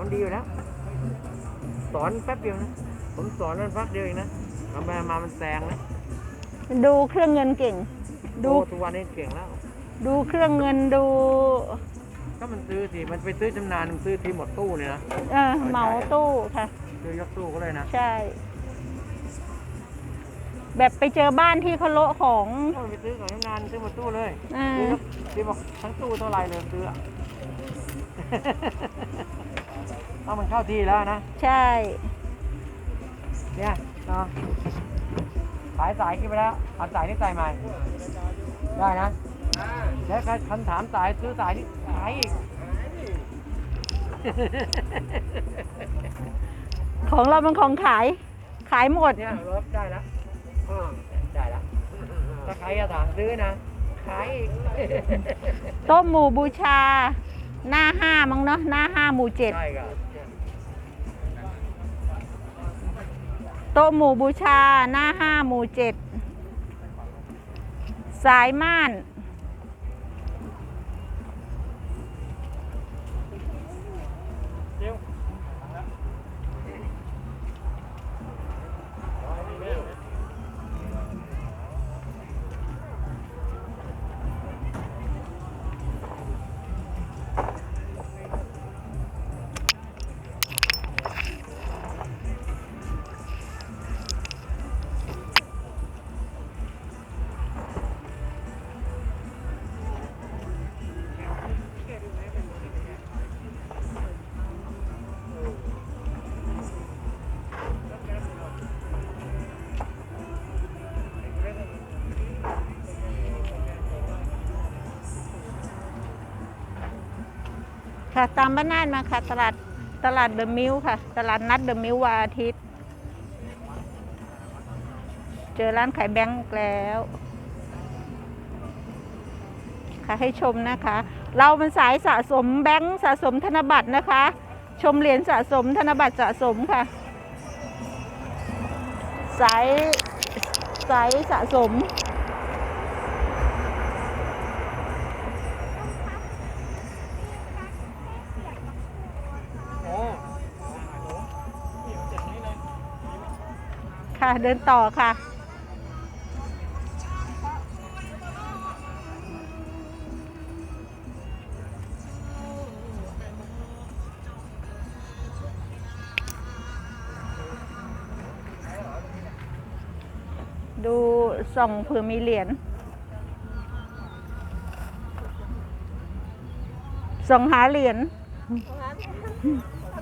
มันดีอยู่แล้ว สอนแป๊บเดียวนะ ผมสอนมันพักเดียวเองนะทำไปมามันแซงนะดูเครื่องเงินเก่ง ดู โอ้ทุกวันนี้เก่งแล้ว ดูเครื่องเงินดู ก็มันซื้อสิ มันไปซื้อจำนานมันซื้อทีหมดตู้เนี่ยนะ เออเหมาตู้ค่ะ ซื้อยกตู้ก็เลยนะใช่ แบบไปเจอบ้านที่เขาโละของ ก็ไปซื้อของจำนานซื้อหมดตู้เลยอ่า ซื้อยกที่บอกทั้งตู้เท่าไหรเลยซื้ออะ ถ้ามันเข้าที่แล้วนะ ใช่ เนี่ยต่อสายสายขึ้นไปแล้วเอาสายนี่ใส่ใหม่ ได้นะ แล้วคำถามสายซื้อสายนี่สายอีก ของเราเป็นของขาย ขายหมด เนี่ยรถได้แล้วอ่าได้แล้วถ้าใครจะถามซื้อนะ ขายอีกโต๊ะหมู่บูชา หน้าห้ามั้งเนาะหน้าห้าหมู่เจ็ด ใช่ครับ โต๊ะหมู่บูชาหน้าห้าหมู่เจ็ดสายม่าน ค่ะ ตามบ้านนานมาค่ะ ตลาดตลาดเดอะมิลค่ะ ตลาดนัดเดอะมิลวันอาทิตย์ เจอร้านขายแบงก์แล้ว ค่ะให้ชมนะคะ เรามันสายสะสมแบงก์สะสมธนบัตรนะคะ ชมเหรียญสะสมธนบัตรสะสมค่ะ สายสายสะสม ค่ะ เดินต่อค่ะ ดูส่องเผื่อมีเหรียญส่องหาเหรียญ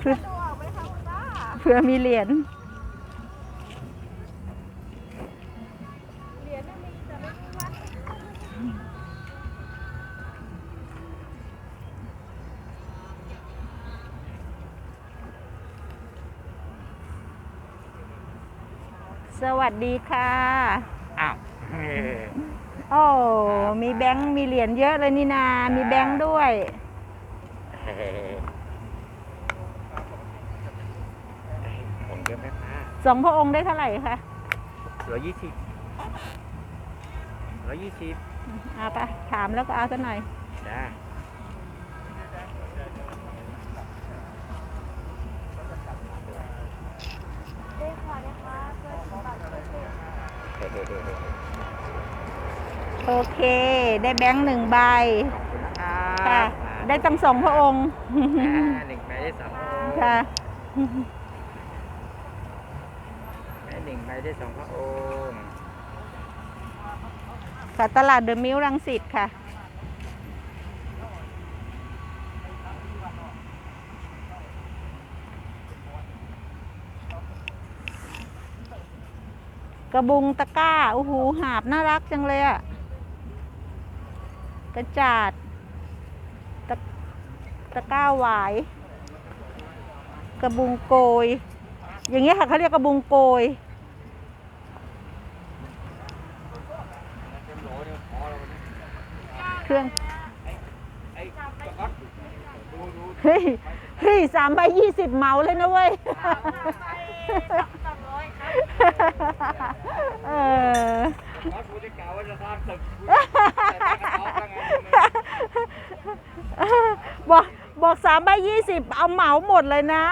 เผื่อเผื่อมีเหรียญ สวัสดีค่ะอ้าวเฮ้ยโอ้มีแบงค์มีเหรียญเยอะเลยนี่นา มีแบงค์ด้วย ผมเยอะไหมคะสองพระองค์ได้เท่าไหร่คะร้อยยี่สิบร้อยยี่สิบเอาไปถามแล้วก็เอาซะหน่อยจ้า โอเค ได้แบงค์หนึ่งใบ ขอบคุณนะครัค่ะบได้ตั้งสองพระองค์ อ่าหนึ่งใบได้สองค่ะได้หนึ่งใบได้สองพระองค์ ค่ะ ตลาดเดอะมิลรังสิตค่ะ ระบุงตะก้าโอ้โหหาบน่ารักจังเลยอะกระจาดตะตะก้าหวาย กระบุงโกย อย่างเงี้ยค่ะเขาเรียกกระบุงโกยเครื่องเฮ้ยเฮ้ยสามใบยี่สิบเหมาเลยนะเว้ย เออวัดผู้ที่กล่าวว่าจะสร้างตึกบอกบอกสามใบยี่สิบเอาเหมาหมดเลยนะ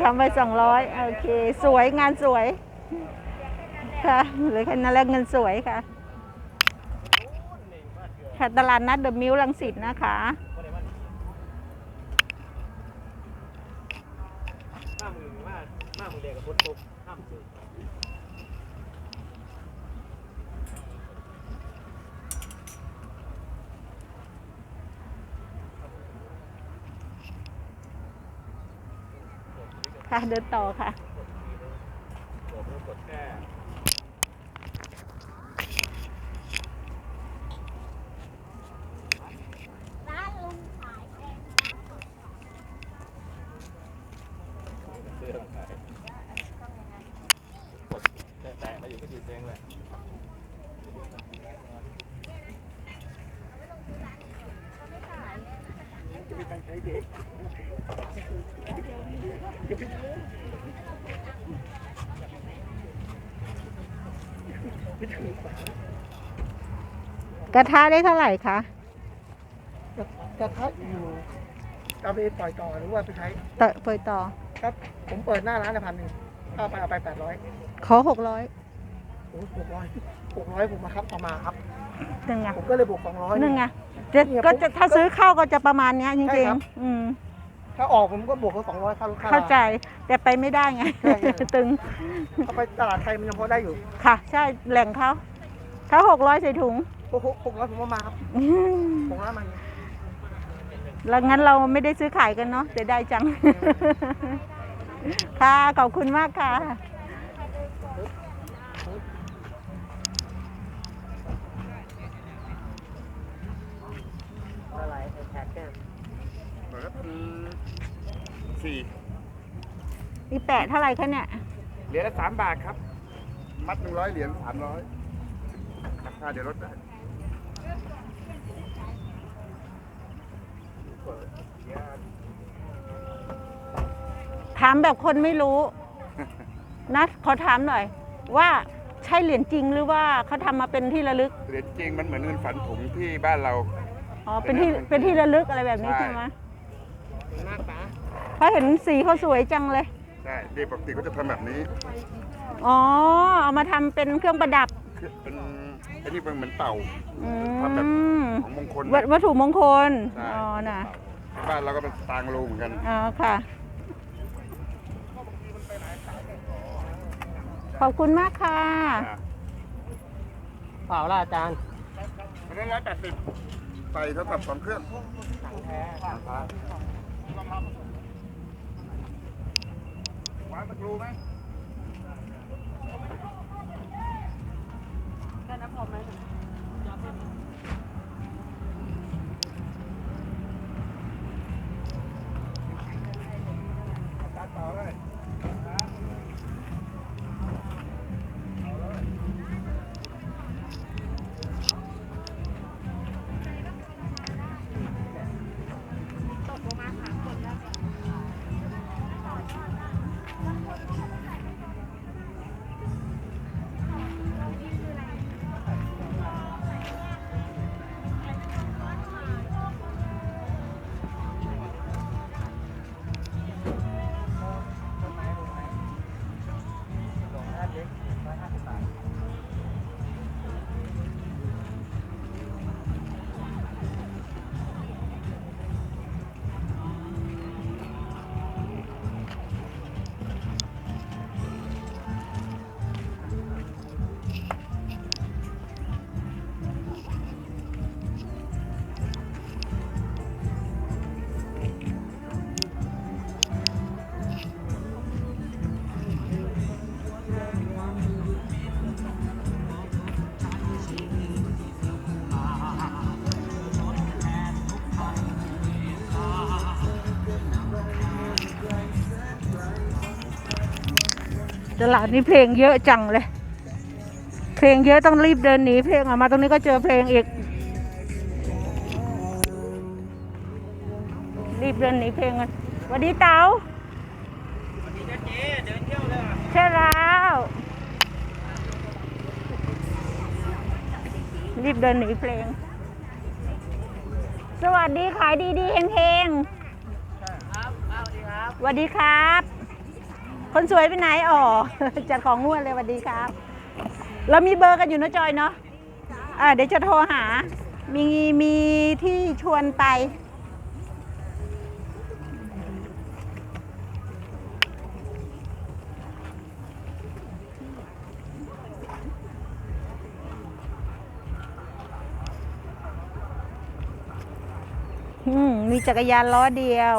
ทำไปสองร้อยโอเค สวยงานสวย ค่ะเหลือแค่นั้นแล้วเงินสวยค่ะค่ะตลาดนัดเดอะมิวลังสิตนะคะ ห้าหมื่นมาห้ามือเรียกกับคนตกห้าหมื่นค่ะเดินต่อค่ะ ผมกดแค่เสื้อขายกดแตะๆมาอยู่ก็ดีเซ็งเลย กระทะได้เท่าไหร่คะจะทัดอยู่เอาไปปล่อยต่อหรือว่าไปใช้เตะเปิดต่อ ครับ ผมเปิดหน้าร้านพันหนึ่งเอาไปเอาไปแปดร้อยขอหกร้อยโอ้หกร้อยหกร้อยผมมาครับต่อมาครับ หนึ่งไงผมก็เลยบวกสองร้อยหนึ่งไงจะก็จะถ้าซื้อเข้าก็จะประมาณเนี้ยจใช่ริงครับๆอืมถ้าออกผมก็บวกเขาสองร้อยค่าลูกค้าเข้าใจ แต่ไปไม่ได้ไงใช่ใช่ตึงถ้าไปตลาดไทยมันยังพอได้อยู่ ค่ะ ใช่แหล่งเขาถ้าหกร้อยใส่ถุงหกหกร้อยผมว่ามาครับอืมหกร้อยมันแล้วงั้นเราไม่ได้ซื้อขายกันเนาะเสียดายจัง ค่ะ ขอบคุณมากค่ะ อะไรแท็กแก้ม เหมือนพันสี่อีแปะเท่าไหร่คะเนี่ย เหรียญละสามบาทครับ มัดหนึ่งร้อยเหรียญสามร้อยราคาเดี๋ยวลดได้ถามแบบคนไม่รู้ นะขอถามหน่อย ว่าใช่เหรียญจริงหรือว่าเขาทำมาเป็นที่ระลึก เหรียญจริงมันเหมือนเงินฝันถุงที่บ้านเรา อ๋อ เป็นที่ เป็นที่ระลึกอะไรแบบนี้ใช่ใช่ไหม หน้าตาเพราะเห็นสีเขาสวยจังเลย ใช่เด็กปกติก็จะทำแบบนี้อ๋อ เอามาทำเป็นเครื่องประดับคือเป็นอันนี้เป็นเหมือนเต่าอืทำแบบมของมงคล วัตวัตถุมงคล ใช่ อ๋อ น่ะ บ้านเราก็เป็นตางโลเหมือนกัน อ๋อ ค่ะ ขอบคุณมากค่ะ เปล่าล่ะอาจารย์มันได้ร้อยแปดสิบใส่เท่ากับสองเครื่อง วางตะกรูไหม ตลาดนี้เพลงเยอะจังเลย เพลงเยอะต้องรีบเดินหนีเพลงออกมาตรงนี้ก็เจอเพลงอีก รีบเดินหนีเพลงกันสวัสดีเต๋าใช่แล้วรีบเดินหนีเพลง สวัสดีขายดีๆเฮงๆครับสวัสดีครับสวัสดี คนสวยไปไหนอ๋อจัดของงวดเลยสวัสดีครับ เรามีเบอร์กันอยู่นะจอยเนาะอ่าเดี๋ยวจะโทรหา มีมีที่ชวนไป อืมมีจักรยานล้อเดียว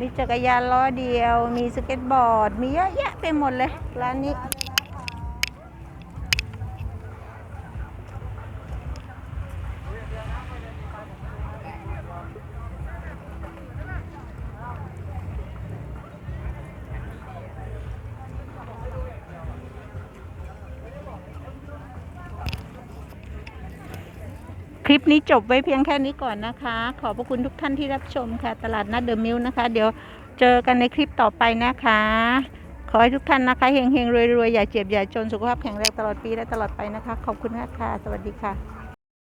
มีจักรยานล้อเดียว มีสเก็ตบอร์ด มีเยอะแยะไปหมดเลยร้านนี้ ลิปนี้จบไว้เพียงแค่นี้ก่อนนะคะ ขอบพระคุณทุกท่านที่รับชมค่ะ ตลาดนัดเดอะมิลนะคะ เดี๋ยวเจอกันในคลิปต่อไปนะคะ ขอให้ทุกท่านนะคะเฮงเฮงรวยรวยอย่าเจ็บอย่าจนสุขภาพแข็งแรงตลอดปีและตลอดไปนะคะ ขอบคุณมากค่ะ สวัสดีค่ะ